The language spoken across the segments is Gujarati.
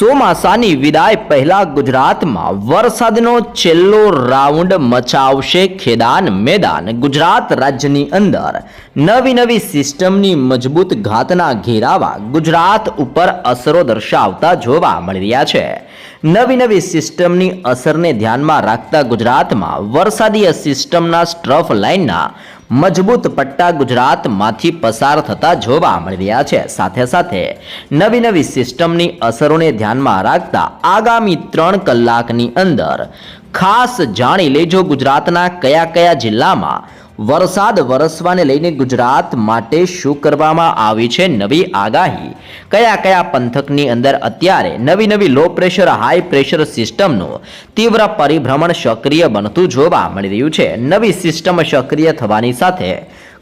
ચોમાસાની વિદાય પહેલા ગુજરાતમાં વરસાદનો છેલ્લો રાઉન્ડ મચાવશે ખેદાન મેદાન. ગુજરાત રાજ્યની અંદર નવી નવી સિસ્ટમની મજબૂત ઘાતના ઘેરાવા ગુજરાત ઉપર અસરો દર્શાવતા જોવા મળી રહ્યા છે. નવી નવી સિસ્ટમની અસરને ધ્યાનમાં રાખતા ગુજરાતમાં વરસાદીય સિસ્ટમના સ્ટ્રફ લાઇનના મજબૂત પટ્ટા ગુજરાતમાંથી પસાર થતા જોવા મળી રહ્યા છે. સાથે સાથે નવી નવી સિસ્ટમની અસરોને ધ્યાનમાં રાખતા આગામી ત્રણ કલાકની અંદર ખાસ જાણી લેજો ગુજરાતના કયા કયા જિલ્લામાં વરસાદ વરસવાને લઈને ગુજરાત માટે શું કરવામાં આવી છે નવી આગાહી? કયા કયા પંથકની અંદર અત્યારે નવી નવી લો પ્રેશર હાઈ પ્રેશર સિસ્ટમનું તીવ્ર પરિભ્રમણ સક્રિય બનતું જોવા મળી રહ્યું છે? નવી સિસ્ટમ સક્રિય થવાની સાથે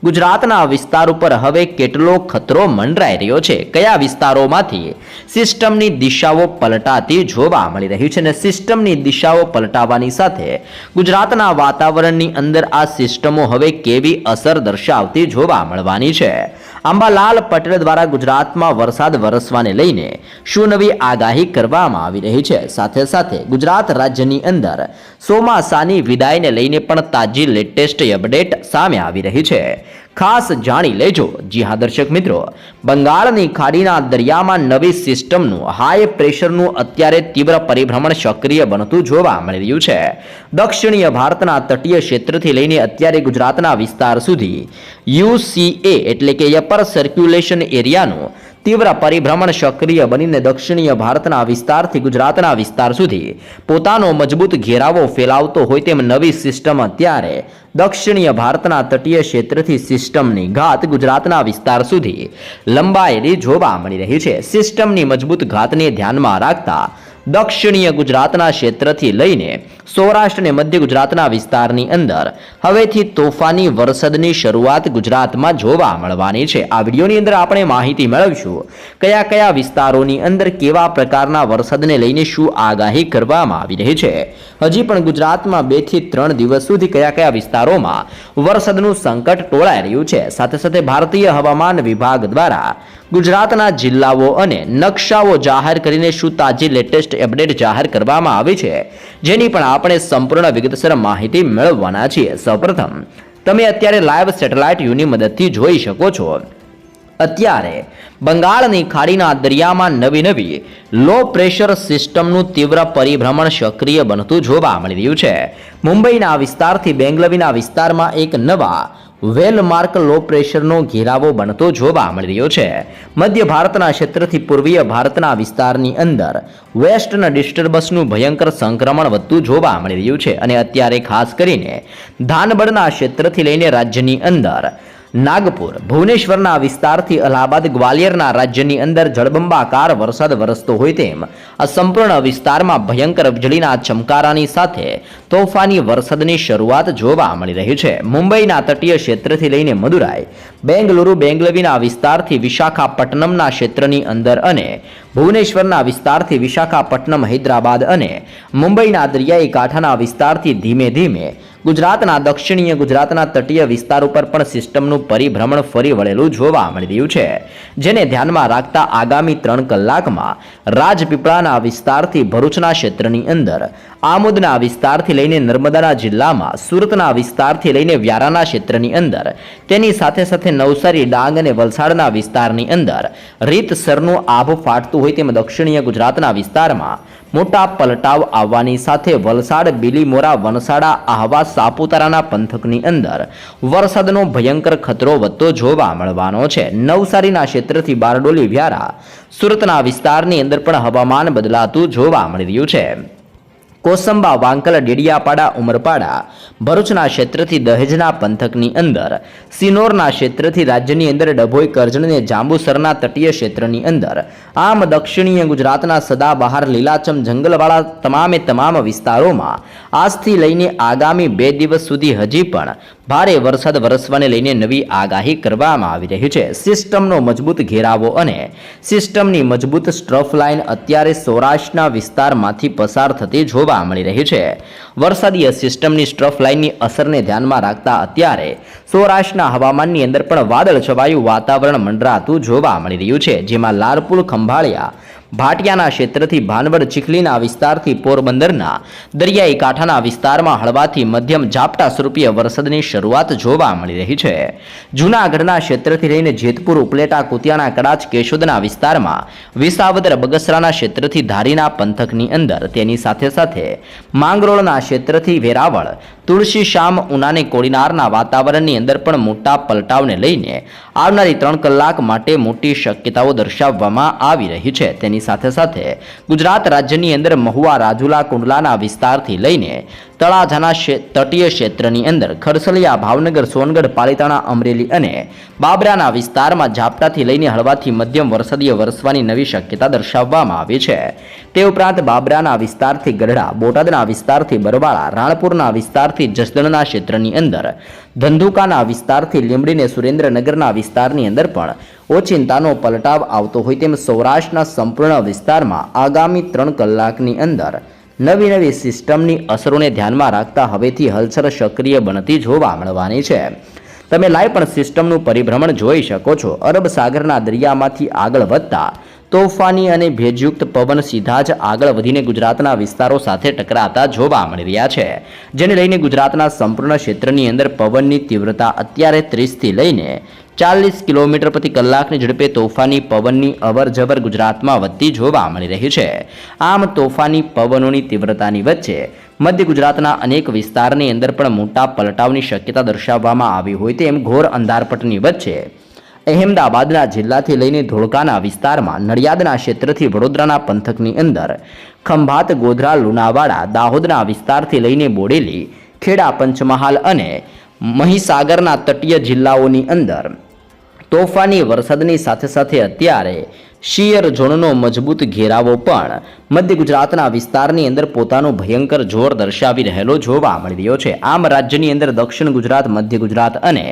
ગુજરાતના વિસ્તાર ઉપર હવે કેટલો ખતરો મંડરાઈ રહ્યો છે? કયા વિસ્તારોમાંથી સિસ્ટમની દિશાઓ પલટાતી જોવા મળી રહી છે અને સિસ્ટમની દિશાઓ પલટાવાની સાથે ગુજરાતના વાતાવરણની અંદર આ સિસ્ટમો હવે કેવી અસર દર્શાવતી જોવા મળવાની છે? અંબાલાલ પટેલ દ્વારા ગુજરાતમાં વરસાદ વરસવાને લઈને શું નવી આગાહી કરવામાં આવી રહી છે? સાથે સાથે ગુજરાત રાજ્યની અંદર ચોમાસાની વિદાયને લઈને પણ તાજી લેટેસ્ટ અપડેટ સામે આવી રહી છે. ખાસ જાણી લેજો જી હા દર્શક મિત્રો. બંગાળની ખાડીના દરિયામાં નવી સિસ્ટમનું હાઈ પ્રેશરનું અત્યારે તીવ્ર પરિભ્રમણ સક્રિય બનતું જોવા મળી રહ્યું છે. દક્ષિણીય ભારતના તટીય ક્ષેત્રથી લઈને અત્યારે ગુજરાતના વિસ્તાર સુધી યુસીએ એટલે કે અપર સર્ક્યુલેશન એરિયાનું તીવ્ર પરિભ્રમણ સક્રિય બનીને દક્ષિણીય ભારતના વિસ્તારથી ગુજરાતના વિસ્તાર સુધી. પોતાનો મજબૂત ઘેરાવો ફેલાવતો હોય તેમ નવી સિસ્ટમ અત્યારે દક્ષિણીય ભારતના તટીય ક્ષેત્રથી સિસ્ટમની ઘાત ગુજરાતના વિસ્તાર સુધી લંબાયેલી જોવા મળી રહી છે. સિસ્ટમની મજબૂત ઘાતને ધ્યાનમાં રાખતા દક્ષિણીય ગુજરાતના ક્ષેત્રથી લઈને સૌરાષ્ટ્ર અને મધ્ય ગુજરાતના વિસ્તારની અંદર. હવેથી તોફાની વરસાદની શરૂઆત ગુજરાતમાં જોવા મળવાની છે. આ વિડીયોની અંદર આપણે માહિતી મેળવીશું કયા કયા વિસ્તારોની અંદર કેવા પ્રકારના વરસાદને લઈને શું આગાહી કરવામાં આવી રહી છે. હજી પણ ગુજરાતમાં બેથી ત્રણ દિવસ સુધી કયા કયા વિસ્તારોમાં વરસાદનું સંકટ ટોળાઈ રહ્યું છે. સાથે સાથે ભારતીય હવામાન વિભાગ દ્વારા ગુજરાતના જિલ્લાઓ અને નકશાઓ જાહેર કરીને શું તાજી લેટેસ્ટ અપડેટ જાહેર કરવામાં આવી છે? જેની પણ આપણે સંપૂર્ણ વિગતસર માહિતી મેળવવાના છીએ. સૌપ્રથમ, તમે અત્યારે લાઈવ સેટેલાઇટ યુની મદદથી જોઈ શકો છો. અત્યારે, બંગાળની ખાડીના દરિયામાં નવી નવી લો પ્રેશર સિસ્ટમનું તીવ્ર પરિભ્રમણ સક્રિય બનતું જોવા મળી રહ્યું છે. મુંબઈના વિસ્તારથી બેંગલવીના વિસ્તારમાં એક નવા વેલમાર્ક લો પ્રેશરનો ઘેરાવો બનતો જોવા મળી રહ્યો છે. મધ્ય ભારતના ક્ષેત્રથી પૂર્વીય ભારતના વિસ્તારની અંદર વેસ્ટના ડિસ્ટર્બન્સનું ભયંકર સંક્રમણ વધતું જોવા મળી રહ્યું છે અને અત્યારે ખાસ કરીને ધાનબડના ક્ષેત્રથી લઈને રાજ્યની અંદર નાગપુર, ભુવનેશ્વરના વિસ્તારથી અલ્હાબાદ, ગ્વાલિયરના રાજ્યની અંદર જળબંબાકાર વરસાદ વરસતો હોય તેમ આ સંપૂર્ણ વિસ્તારમાં ભયંકર વીજળીના ચમકારાની સાથે તોફાની વરસાદની શરૂઆત જોવા મળી રહી છે. મુંબઈના તટીય ક્ષેત્રથી લઈને મદુરાઈ બેંગલુરુ બેંગલવીના વિસ્તારથી વિશાખાપટ્ટનમના ક્ષેત્રની અંદર અને ભુવનેશ્વરના વિસ્તારથી વિશાખાપટ્ટનમ, હૈદરાબાદ અને મુંબઈના દરિયાઈ કાંઠાના વિસ્તારથી ધીમે ધીમે ગુજરાતના દક્ષિણીય ગુજરાતના તટીય વિસ્તાર ઉપર પણ સિસ્ટમનું પરિભ્રમણ ફરી વળેલું જોવા મળી રહ્યું છે, જેને ધ્યાનમાં રાખતા આગામી ત્રણ કલાકમાં રાજપીપળાના વિસ્તારથી ભરૂચના ક્ષેત્રની અંદર, આમોદના વિસ્તારથી લઈને નર્મદાના જિલ્લામાં સુરતના વિસ્તારથી લઈને વ્યારાના ક્ષેત્રની અંદર, તેની સાથે સાથે નવસારી, ડાંગ અને વલસાડના વિસ્તારની અંદર રીતસરનું આભ ફાટતું હોય તેમ દક્ષિણીય ગુજરાતના વિસ્તારમાં મોટા પલટાવ આવવાની સાથે વલસાડ, બિલીમોરા, વનસાડા, આહવા, સાપુતારાના પંથકની અંદર વરસાદનો ભયંકર ખતરો વધતો જોવા મળવાનો છે. નવસારીના ક્ષેત્રથી બારડોલી વ્યારા સુરતના વિસ્તારની અંદર પણ હવામાન બદલાતું જોવા મળી રહ્યું છે. કોસંબા, વાંકલ, ડેડિયાપાડા, ઉમરપાડા. ભરૂચના ક્ષેત્રથી દહેજના પંથકની અંદર. સિનોરના ક્ષેત્રથી રાજ્યની અંદર ડભોઈ, કરજણને જાંબુસરના તટીય ક્ષેત્રની અંદર. આમ દક્ષિણીય ગુજરાતના સદાબહાર લીલાચમ જંગલવાળા તમામે તમામ વિસ્તારોમાં આજથી લઈને આગામી બે દિવસ સુધી હજી પણ ભારે વરસાદ વરસવાને લઈને નવી આગાહી કરવામાં આવી રહી છે. સિસ્ટમનો મજબૂત ઘેરાવો અને સિસ્ટમની મજબૂત સ્ટ્રફ લાઇન અત્યારે સૌરાષ્ટ્રના વિસ્તારમાંથી પસાર થતી જોવા મળી રહી છે. વરસાદીય સિસ્ટમની સ્ટ્રફ લાઇનની અસરને ધ્યાનમાં રાખતા અત્યારે સૌરાષ્ટ્રના હવામાનની અંદર પણ વાદળ છવાયું, વાતાવરણ મંડરાતું જોવા મળી રહ્યું છે, જેમાં લાલપુર ખંભાળિયા, ભાટિયાના ક્ષેત્રથી ભાનવડ, ચીખલીના વિસ્તારથી પોરબંદરના, દરિયાઈ કાંઠાના વિસ્તારમાં હળવાથી મધ્યમ ઝાપટા સ્વરૂપીય વરસાદની શરૂઆત જોવા મળી રહી છે. જૂનાગઢના ક્ષેત્રથી લઈને જેતપુર, ઉપલેટા કુતિયાના કડાચ, કેશોદના વિસ્તારમાં વિસાવદર, બગસરાના ક્ષેત્રથી ધારીના પંથકની અંદર તેની સાથે સાથે માંગરોળના ક્ષેત્રથી વેરાવળ તુલસી શ્યામ ઉનાને કોડીનારના વાતાવરણની અંદર પણ મોટા પલટાવને લઈને આવનારી ત્રણ કલાક માટે મોટી શક્યતાઓ દર્શાવવામાં આવી રહી છે. તેની સાથે સાથે ગુજરાત રાજ્યની અંદર મહુવા રાજુલા કુંડલાના વિસ્તારથી લઈને તળાજાના તટીય ક્ષેત્રની અંદર ખરસલિયા, ભાવનગર, સોનગઢ, પાલિતાણા, અમરેલી અને બાબરાના વિસ્તારમાં ઝાપટાથી લઈને હળવાથી મધ્યમ વરસાદીય વરસવાની નવી શક્યતા દર્શાવવામાં આવી છે. તે ઉપરાંત બાબરાના વિસ્તારથી ગઢડા, બોટાદના વિસ્તારથી બરવાળા, રાણપુરના વિસ્તારથી જસદણના ક્ષેત્રની અંદર, ધંધુકાના વિસ્તારથી લીંબડીને સુરેન્દ્રનગરના વિસ્તારની અંદર પણ ઓચિંતાનો પલટાવ આવતો હોય તેમ સૌરાષ્ટ્રના સંપૂર્ણ વિસ્તારમાં આગામી ત્રણ કલાકની અંદર નવી નવી સિસ્ટમની અસરોને ધ્યાનમાં રાખતા હવેથી હલચલ સક્રિય બનતી જોવા મળવાની છે. તમે લાઈવ પણ સિસ્ટમનું પરિભ્રમણ જોઈ શકો છો. અરબ સાગરના દરિયામાંથી આગળ વધતા તોફાની અને ભેજયુક્ત પવન સીધા જ આગળ વધીને ગુજરાતના વિસ્તારો સાથે ટકરાતા જોવા મળી રહ્યા છે. જેને લઈને ગુજરાતના સંપૂર્ણ ક્ષેત્રની અંદર પવનની તીવ્રતા અત્યારે ત્રીસથી લઈને ચાલીસ કિલોમીટર પ્રતિ કલાકની ઝડપે તોફાની પવનની અવરજવર ગુજરાતમાં વધતી જોવા મળી રહી છે. આમ તોફાની પવનોની તીવ્રતાની વચ્ચે મધ્ય ગુજરાતના અનેક વિસ્તારની અંદર પણ મોટા પલટાવની શક્યતા દર્શાવવામાં આવી હોય તેમ ઘોર અંધારપટની વચ્ચે અહેમદાબાદના જિલ્લાથી લઈને ધોળકાના વિસ્તારમાં નડિયાદના ક્ષેત્રથી વડોદરાના પંથકની અંદર ખંભાત, ગોધરા, લુણાવાડા, દાહોદના વિસ્તારથી લઈને બોડેલી, ખેડા, પંચમહાલ અને મહીસાગરના તટીય જિલ્લાઓની અંદર તોફાની વરસાદની સાથે સાથે અત્યારે શિયર ઝોનનો મજબૂત ઘેરાવો પણ મધ્ય ગુજરાતના વિસ્તારની અંદર પોતાનો ભયંકર જોર દર્શાવી રહેલો જોવા મળી રહ્યો છે. આમ રાજ્યની અંદર દક્ષિણ ગુજરાત, મધ્ય ગુજરાત અને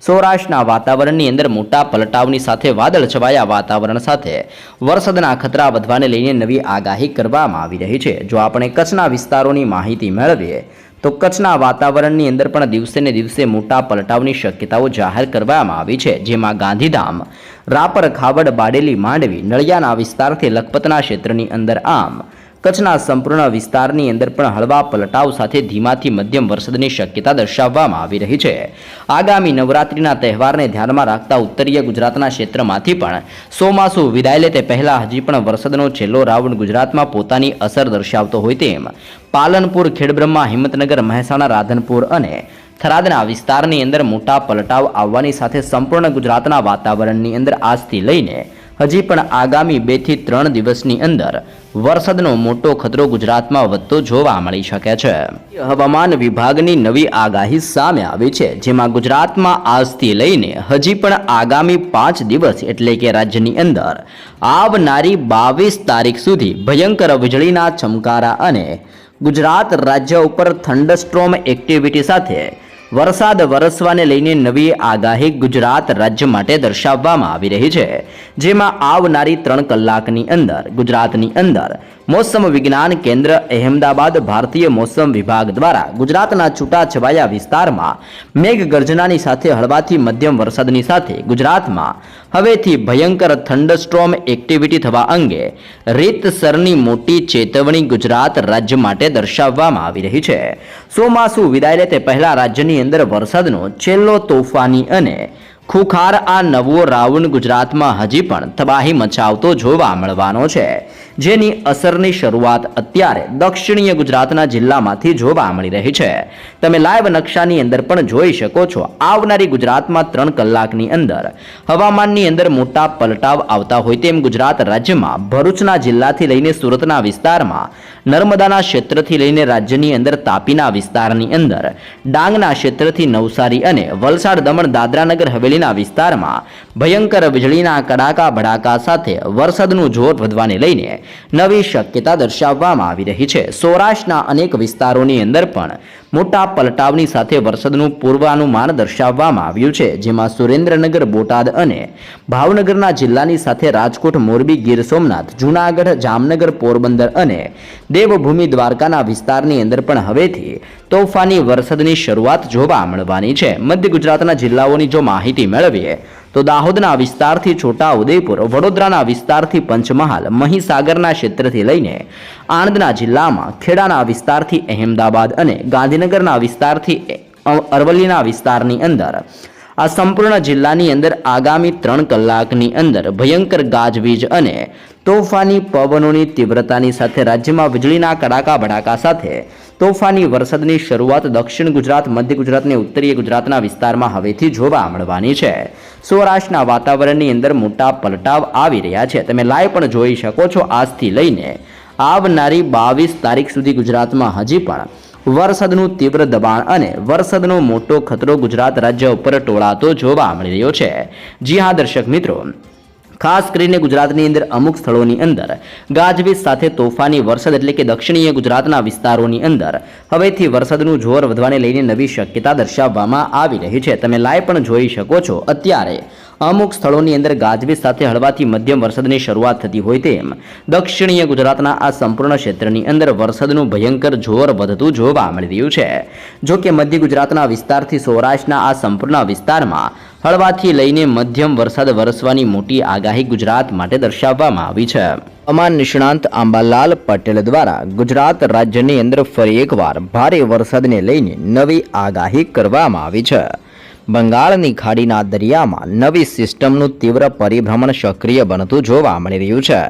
સૌરાષ્ટ્રના વાતાવરણની અંદર મોટા પલટાવની સાથે વાદળ છવાયા વાતાવરણ સાથે વરસાદના ખતરા વધવાને લઈને નવી આગાહી કરવામાં આવી રહી છે. જો આપણે કચ્છના વિસ્તારોની માહિતી મેળવીએ તો કચ્છના વાતાવરણની અંદર પણ દિવસે ને દિવસે મોટા પલટાવની શક્યતાઓ જાહેર કરવામાં આવી છે, જેમાં ગાંધીધામ, રાપર, ખાવડ, બાડેલી, માંડવી, નળિયાના વિસ્તારથી લખપતના ક્ષેત્રની અંદર આમ કચ્છના સંપૂર્ણ વિસ્તારની અંદર પણ હળવા પલટાવ સાથે ધીમાથી મધ્યમ વરસાદની શક્યતા દર્શાવવામાં આવી રહી છે. આગામી નવરાત્રિના તહેવારને ધ્યાનમાં રાખતા ઉત્તરીય ગુજરાતના ક્ષેત્રમાંથી પણ સોમાસુ વિદાય લે તે પહેલા હજી પણ વરસાદનો છેલ્લો રાઉન્ડ ગુજરાતમાં પોતાની અસર દર્શાવતો હોય તેમ પાલનપુર, ખેડબ્રહ્મા, હિંમતનગર, મહેસાણા, રાધનપુર અને થરાદના વિસ્તારની અંદર મોટા પલટાવ આવવાની સાથે સંપૂર્ણ ગુજરાતના વાતાવરણની અંદર આજથી લઈને હજી પણ આગામી બેથી ત્રણ દિવસની અંદર વરસાદનો મોટો ખતરો ગુજરાતમાં વધતો જોવા મળી શકે છે. હવામાન વિભાગની નવી આગાહી સામે આવી છે, જેમાં ગુજરાતમાં આજથી લઈને હજી પણ આગામી પાંચ દિવસ એટલે કે રાજ્યની અંદર આવનારી બાવીસ તારીખ સુધી ભયંકર વીજળીના ચમકારા અને ગુજરાત રાજ્ય ઉપર થંડરસ્ટ્રોમ એક્ટિવિટી સાથે વરસાદ વરસવાને લઈને નવી આગાહી ગુજરાત રાજ્ય માટે દર્શાવવામાં આવી રહી છે. જેમાં આવનારી ત્રણ કલાકની અંદર, ગુજરાતની અંદર મોસમ વિજ્ઞાન કેન્દ્ર અહેમદાબાદ, ભારતીય મોસમ વિભાગ દ્વારા ગુજરાતના છૂટાછવાયા વિસ્તારમાં મેઘગર્જનાની સાથે હળવાથી મધ્યમ વરસાદની સાથે ગુજરાતમાં હવેથી ભયંકર થંડરસ્ટ્રોમ એક્ટિવિટી થવા અંગે રીતસરની મોટી ચેતવણી ગુજરાત રાજ્ય માટે દર્શાવવામાં આવી રહી છે. ચોમાસું વિદાય લે તે પહેલાં રાજ્યની અંદર વરસાદનો છેલ્લો તોફાની અને ખુખાર આ નવો રાઉન્ડ ગુજરાતમાં હજી પણ તબાહી મચાવતો જોવા મળવાનો છે. જેની અસરની શરૂઆત અત્યારે દક્ષિણીય ગુજરાતના જિલ્લામાંથી જોવા મળી રહી છે. તમે લાઈવ નકશાની અંદર પણ જોઈ શકો છો, આવનારી ગુજરાતમાં ત્રણ કલાકની અંદર. હવામાનની અંદર મોટા પલટાવ આવતા હોય તેમ ગુજરાત રાજ્યમાં ભરૂચના જિલ્લાથી લઈને સુરતના વિસ્તારમાં, નર્મદાના ક્ષેત્રથી લઈને રાજ્યની અંદર તાપીના વિસ્તારની અંદર, ડાંગના ક્ષેત્રથી નવસારી અને વલસાડ, દમણ, દાદરાનગર, હવેલીના વિસ્તારમાં ભયંકર વીજળીના કડાકા ભડાકા સાથે વરસાદનું જોર વધવાને લઈને નવી શક્યતા દર્શાવવામાં આવી રહી છે. સૌરાષ્ટ્રના અનેક વિસ્તારોની અંદર પણ મોટા પલટાવની સાથે વરસાદનું પૂર્વાનુમાન દર્શાવવામાં આવ્યું છે, જેમાં સુરેન્દ્રનગર, બોટાદ અને ભાવનગરના જિલ્લાની સાથે રાજકોટ, મોરબી, ગીર સોમનાથ, જૂનાગઢ, જામનગર, પોરબંદર અને દેવભૂમિ દ્વારકાના વિસ્તારની અંદર પણ હવેથી તોફાની વરસાદની શરૂઆત જોવા મળવાની છે. મધ્ય ગુજરાતના જિલ્લાઓની જો માહિતી મેળવીએ તો દાહોદના વિસ્તારથી છોટા ઉદેપુર વડોદરાના વિસ્તારથી પંચમહાલ, મહીસાગરના ક્ષેત્રથી લઈને આણંદના જિલ્લામાં, ખેડાના વિસ્તારથી અહેમદાબાદ અને ગાંધીનગરના વિસ્તારથી અરવલ્લીના વિસ્તારની અંદર. આ સંપૂર્ણ જિલ્લાની અંદર આગામી ત્રણ કલાકની અંદર ભયંકર ગાજવીજ અને તોફાની પવનોની તીવ્રતાની સાથે રાજ્યમાં વીજળીના કડાકા ભડાકા સાથે તોફાની વરસાદની શરૂઆત દક્ષિણ ગુજરાત, મધ્ય ગુજરાત અને ઉત્તરીય ગુજરાતના વિસ્તારમાં હવેથી જોવા મળવાની છે. સૌરાષ્ટ્રના વાતાવરણની અંદર મોટા પલટાવ આવી રહ્યા છે. તમે લાઈવ પણ જોઈ શકો છો આજથી લઈને. આવનારી બાવીસ તારીખ સુધી ગુજરાતમાં હજી પણ વરસાદનું તીવ્ર દબાણ અને વરસાદનો મોટો ખતરો ગુજરાત રાજ્ય ઉપર ટોળાતો જોવા મળી રહ્યો છે. જી હા, દર્શક મિત્રો. ખાસ કરીને ગુજરાતની અંદર અમુક સ્થળોની અંદર ગાજવીજ સાથે તોફાની વરસાદ એટલે કે દક્ષિણીય ગુજરાતના વિસ્તારોની અંદર. હવેથી વરસાદનું જોર વધવાને લઈને નવી શક્યતા દર્શાવવામાં આવી રહી છે. તમે લાઈવ પણ જોઈ શકો છો અત્યારે. અમુક સ્થળોની અંદર ગાજવીજ સાથે હળવાથી મધ્યમ વરસાદની શરૂઆત થતી હોય તેમ દક્ષિણીય ગુજરાતના આ સંપૂર્ણ ક્ષેત્રની અંદર વરસાદનું ભયંકર જોર વધતું જોવા મળી રહ્યું છે. જો કે મધ્ય ગુજરાતના વિસ્તારથી સૌરાષ્ટ્રના આ સંપૂર્ણ વિસ્તારમાં હળવાથી લઈને મધ્યમ વરસાદ વરસવાની મોટી આગાહી ગુજરાત માટે દર્શાવવામાં આવી છે. હવામાન નિષ્ણાંત આંબાલાલ પટેલ દ્વારા ગુજરાત રાજ્યની અંદર ફરી એકવાર ભારે વરસાદને લઈને નવી આગાહી કરવામાં આવી છે. બંગાળની ખાડીના દરિયામાં નવી સિસ્ટમનું તીવ્ર પરિભ્રમણ સક્રિય બનતું જોવા મળી રહ્યું છે.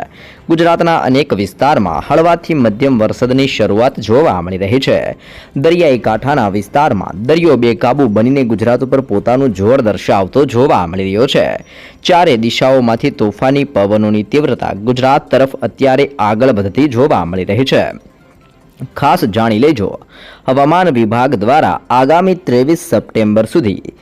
ગુજરાતના અનેક વિસ્તારમાં હળવાથી મધ્યમ વરસાદની શરૂઆત જોવા મળી રહી છે. દરિયાઈ કાંઠાના વિસ્તારમાં દરિયો બેકાબુ બનીને ગુજરાત ઉપર પોતાનું જોર દર્શાવતો જોવા મળી રહ્યો છે. ચારે દિશાઓમાંથી તોફાની પવનોની તીવ્રતા ગુજરાત તરફ અત્યારે આગળ વધતી જોવા મળી રહી છે. ખાસ જાણી લેજો. હવામાન વિભાગ દ્વારા આગામી ત્રેવીસ સપ્ટેમ્બર સુધી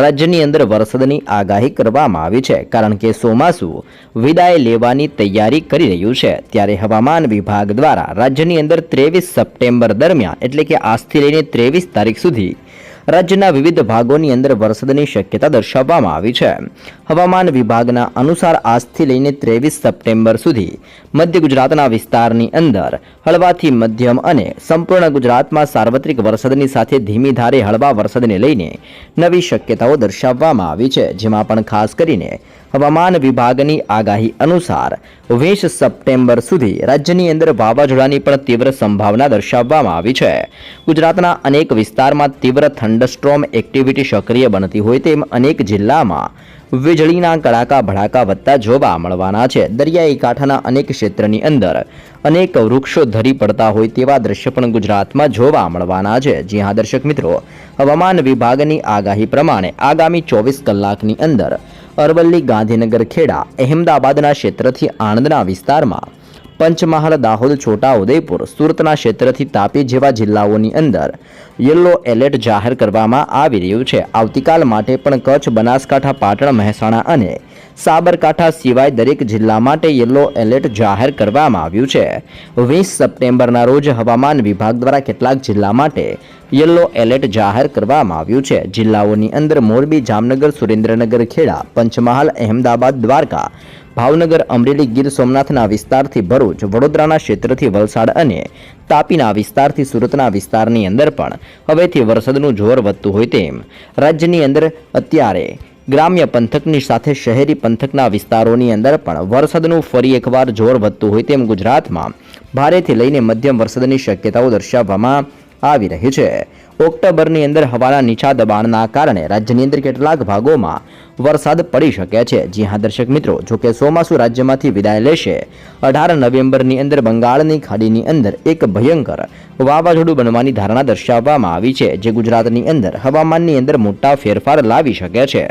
રાજ્યની અંદર વરસાદની આગાહી કરવામાં આવી છે, કારણ કે ચોમાસું વિદાય લેવાની તૈયારી કરી રહ્યું છે. ત્યારે હવામાન વિભાગ દ્વારા રાજ્યની અંદર ત્રેવીસ સપ્ટેમ્બર દરમિયાન, એટલે કે આજથી લઈને ત્રેવીસ તારીખ સુધી રાજ્યના વિવિધ ભાગોની અંદર વરસાદની શક્યતા દર્શાવવામાં આવી છે. હવામાન વિભાગના અનુસાર આજથી લઈને ત્રેવીસ સપ્ટેમ્બર સુધી મધ્ય ગુજરાતના વિસ્તારની અંદર હળવાથી મધ્યમ અને સંપૂર્ણ ગુજરાતમાં સાર્વત્રિક વરસાદની સાથે ધીમી ધારે હળવા વરસાદને લઈને નવી શક્યતાઓ દર્શાવવામાં આવી છે, જેમાં પણ ખાસ કરીને હવામાન વિભાગની આગાહી અનુસાર વીસ સપ્ટેમ્બર સુધી રાજ્યની અંદર વાવાઝોડાની પણ તીવ્ર સંભાવના દર્શાવવામાં આવી છે. ગુજરાતના અનેક વિસ્તારમાં તીવ્ર થંડસ્ટ્રોમ એક્ટિવિટી સક્રિય બનતી હોય તેમ અનેક જિલ્લામાં વીજળીના કડાકા ભડાકા વધતા જોવા મળવાના છે. દરિયાઈ કાંઠાના અનેક ક્ષેત્રની અંદર અનેક વૃક્ષો ધરી પડતા હોય તેવા દ્રશ્ય પણ ગુજરાતમાં જોવા મળવાના છે. જી હા, દર્શક મિત્રો, હવામાન વિભાગની આગાહી પ્રમાણે આગામી ચોવીસ કલાકની અંદર અરવલ્લી ગાંધીનગર ખેડા અહેમદાબાદના ક્ષેત્રથી આણંદના વિસ્તારમાં પંચમહાલ દાહોદ છોટા ઉદયપુર સુરતના ક્ષેત્રથી તાપી જેવા જિલ્લાઓની અંદર યલો એલર્ટ જાહેર કરવામાં આવી રહ્યું છે. આવતીકાલ માટે પણ કચ્છ, બનાસકાંઠા, પાટણ, મહેસાણા અને સાબરકાંઠા સિવાય દરેક જિલ્લા માટે યલો એલર્ટ જાહેર કરવામાં આવ્યું છે. વીસ સપ્ટેમ્બરના રોજ હવામાન વિભાગ દ્વારા કેટલાક જિલ્લા માટે યલો એલર્ટ જાહેર કરવામાં આવ્યું છે. જિલ્લાઓની અંદર મોરબી, જામનગર, સુરેન્દ્રનગર, ખેડા, પંચમહાલ, અહેમદાબાદ, દ્વારકા, ભાવનગર, અમરેલી, ગીર સોમનાથના વિસ્તારથી ભરૂચ, વડોદરાના ક્ષેત્રથી વલસાડ અને તાપીના વિસ્તારથી સુરતના વિસ્તારની અંદર પણ હવેથી વરસાદનું જોર વધતું હોય તેમ રાજ્યની અંદર અત્યારે ગ્રામ્ય પંથકની સાથે શહેરી પંથકના વિસ્તારોની અંદર પણ વરસાદનું ફરી એકવાર જોર વધતું હોય તેમ ગુજરાતમાં ભારેથી લઈને મધ્યમ વરસાદની શક્યતાઓ દર્શાવવામાં આવી રહી છે. ઓક્ટોબરની અંદર હવાના નીચા દબાણના કારણે રાજ્યની અંદર કેટલાક ભાગોમાં વરસાદ પડી શકે છે. જી હા, દર્શક મિત્રો જો કે ચોમાસું રાજ્યમાંથી વિદાય લેશે. અઢાર નવેમ્બરની અંદર બંગાળની ખાડીની અંદર એક ભયંકર વાવાઝોડું બનવાની ધારણા દર્શાવવામાં આવી છે, જે ગુજરાતની અંદર હવામાનની અંદર મોટા ફેરફાર લાવી શકે છે.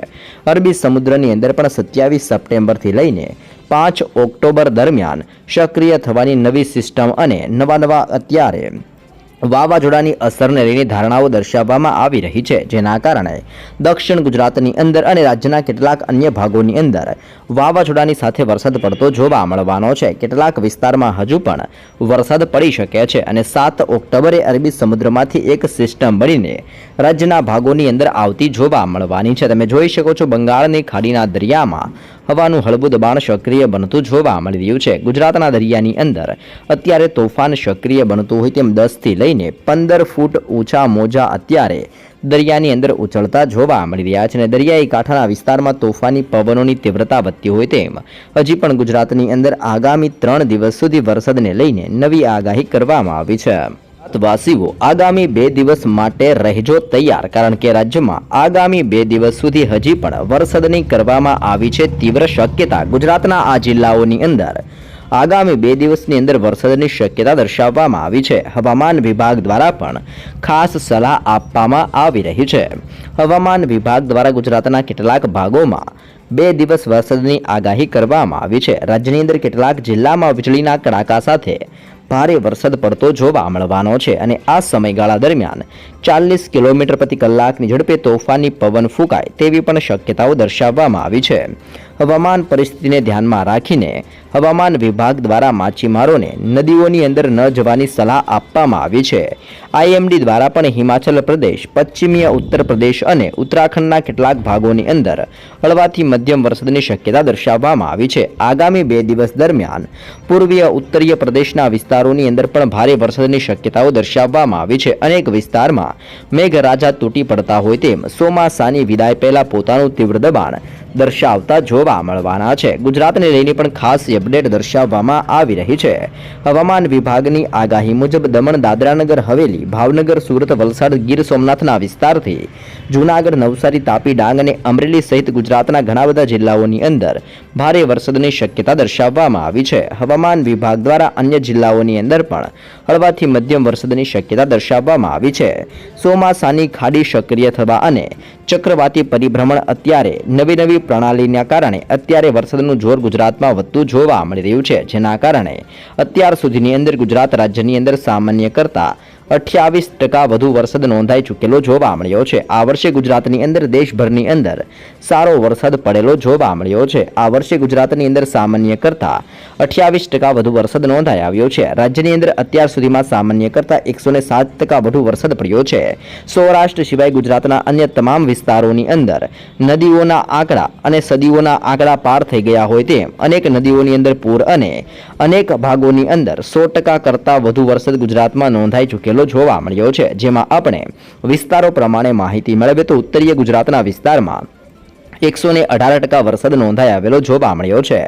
અરબી સમુદ્રની અંદર પણ સત્યાવીસ સપ્ટેમ્બરથી લઈને પાંચ ઓક્ટોબર દરમિયાન સક્રિય થવાની નવી સિસ્ટમ અને નવા નવા અત્યારે વાવાઝોડાની અસરને લઈને ધારણાઓ દર્શાવવામાં આવી રહી છે, જેના કારણે દક્ષિણ ગુજરાતની અંદર અને રાજ્યના કેટલાક અન્ય ભાગોની અંદર વાવાઝોડાની સાથે વરસાદ પડતો જોવા મળવાનો છે. કેટલાક વિસ્તારમાં હજુ પણ વરસાદ પડી શકે છે અને સાત ઓક્ટોબરે અરબી સમુદ્રમાંથી એક સિસ્ટમ બનીને રાજ્યના ભાગોની અંદર આવતી જોવા મળવાની છે. તમે જોઈ શકો છો બંગાળની ખાડીના દરિયામાં હવાનું હળવું દબાણ સક્રિય બનતું જોવા મળી રહ્યું છે. ગુજરાતના દરિયાની અંદર અત્યારે તોફાન સક્રિય બનતું હોય તેમ દસથી લઈને પંદર ફૂટ ઊંચા મોજા અત્યારે દરિયાની અંદર ઉછળતા જોવા મળી રહ્યા છે અને દરિયાઈ કાંઠાના વિસ્તારમાં તોફાની પવનોની તીવ્રતા વધતી હોય તેમ હજી પણ ગુજરાતની અંદર આગામી ત્રણ દિવસ સુધી વરસાદને લઈને નવી આગાહી કરવામાં આવી છે. વાસીઓ આગામી બે દિવસ માટે રહેજો તૈયાર, કારણ કે રાજ્યમાં આગામી બે દિવસ સુધી હજી પણ વરસાદની કરવામાં આવી છે તીવ્ર શક્યતા. ગુજરાતના આ જિલ્લાઓની અંદર આગામી બે દિવસની અંદર વરસાદની શક્યતા દર્શાવવામાં આવી છે. હવામાન વિભાગ દ્વારા પણ ખાસ સલાહ આપવામાં આવી રહી છે. હવામાન વિભાગ દ્વારા ગુજરાતના કેટલાક ભાગોમાં બે દિવસ વરસાદની આગાહી કરવામાં આવી છે. રાજ્યની અંદર કેટલાક જિલ્લામાં વીજળીના કડાકા સાથે ભારે વરસાદ પડતો જોવા મળવાનો છે અને આ સમયગાળા દરમિયાન ચાલીસ કિલોમીટર પ્રતિ કલાકની ઝડપે તોફાની પવન ફૂંકાય તેવી પણ શક્યતાઓ દર્શાવવામાં આવી છે. હવામાન પરિસ્થિતિને ધ્યાનમાં રાખીને હવામાન વિભાગ દ્વારા માછીમારોને નદીઓની અંદર ન જવાની સલાહ આપવામાં આવી છે. આઈએમડી દ્વારા પણ હિમાચલ પ્રદેશ, પશ્ચિમીય ઉત્તર પ્રદેશ અને ઉત્તરાખંડના કેટલાક ભાગોની અંદર હળવાથી મધ્યમ વરસાદની શક્યતા દર્શાવવામાં આવી છે. આગામી બે દિવસ દરમિયાન પૂર્વીય ઉત્તરીય પ્રદેશના વિસ્તારોની અંદર પણ ભારે વરસાદની શક્યતાઓ દર્શાવવામાં આવી છે. અનેક વિસ્તારમાં મેઘરાજા તૂટી પડતા હોય તેમ ચોમાસાની વિદાય પહેલા પોતાનું તીવ્ર દબાણ દર્શાવતા જોવા મળવાના છે. ગુજરાતને લઈને પણ ખાસ અપડેટ દર્શાવવામાં આવી રહી છે. હવામાન વિભાગની આગાહી મુજબ દમણ, દાદરાનગર, હવેલી, ભાવનગર, સુરત, વલસાડ, ગીર સોમનાથના વિસ્તારથી જૂનાગઢ, નવસારી, તાપી, ડાંગ અને અમરેલી સહિત ગુજરાતના ઘણા બધા જિલ્લાઓની અંદર ભારે વરસાદની શક્યતા દર્શાવવામાં આવી છે. હવામાન વિભાગ દ્વારા અન્ય જિલ્લાઓની અંદર પણ હળવાથી મધ્યમ વરસાદની શક્યતા દર્શાવવામાં આવી છે. ચોમાસાની ખાડી સક્રિય થવા અને ચક્રવાતી પરિભ્રમણ અત્યારે નવી નવી પ્રણાલીના કારણે અત્યારે વરસાદનું જોર ગુજરાતમાં વધતું જોવા મળી રહ્યું છે, જેના કારણે અત્યાર સુધીની અંદર ગુજરાત રાજ્યની અંદર સામાન્ય કરતાં અઠ્યાવીસ ટકા વધુ વરસાદ નોંધાઈ ચૂકેલો જોવા મળ્યો છે. આ વર્ષે ગુજરાતની અંદર, દેશભરની અંદર સારો વરસાદ પડેલો જોવા મળ્યો છે. આ વર્ષે ગુજરાતની અંદર સામાન્ય કરતાં અઠ્યાવીસ ટકા વધુ વરસાદ નોંધાઈ આવ્યો છે. રાજ્યની અંદર અત્યાર સુધીમાં સામાન્ય કરતાં એકસો ને સાત ટકા વધુ વરસાદ પડ્યો છે. સૌરાષ્ટ્ર સિવાય ગુજરાતના અન્ય તમામ વિસ્તારોની અંદર નદીઓના આંકડા અને સદીઓના આંકડા પાર થઈ ગયા હોય તેમ અનેક નદીઓની અંદર પૂર અને અનેક ભાગોની અંદર સો ટકા કરતાં વધુ વરસાદ ગુજરાતમાં નોંધાઈ ચૂકેલો જોવા મળ્યો છે, જેમાં આપણે વિસ્તારો પ્રમાણે માહિતી મેળવે તો ઉત્તરીય ગુજરાતના વિસ્તારમાં એકસો ને અઢાર ટકા વરસાદ નોંધાઈ આવેલો જોવા મળ્યો છે.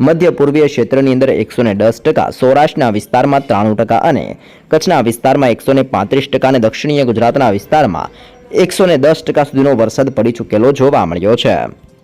મધ્ય પૂર્વીય ક્ષેત્રની અંદર એકસો ને દસ ટકા, સૌરાષ્ટ્રના વિસ્તારમાં ત્રાણું ટકા અને કચ્છના વિસ્તારમાં એકસો ને પાંત્રીસ ટકા અને દક્ષિણીય ગુજરાતના વિસ્તારમાં એકસો ને દસ ટકા સુધીનો વરસાદ પડી ચૂકેલો જોવા મળ્યો છે.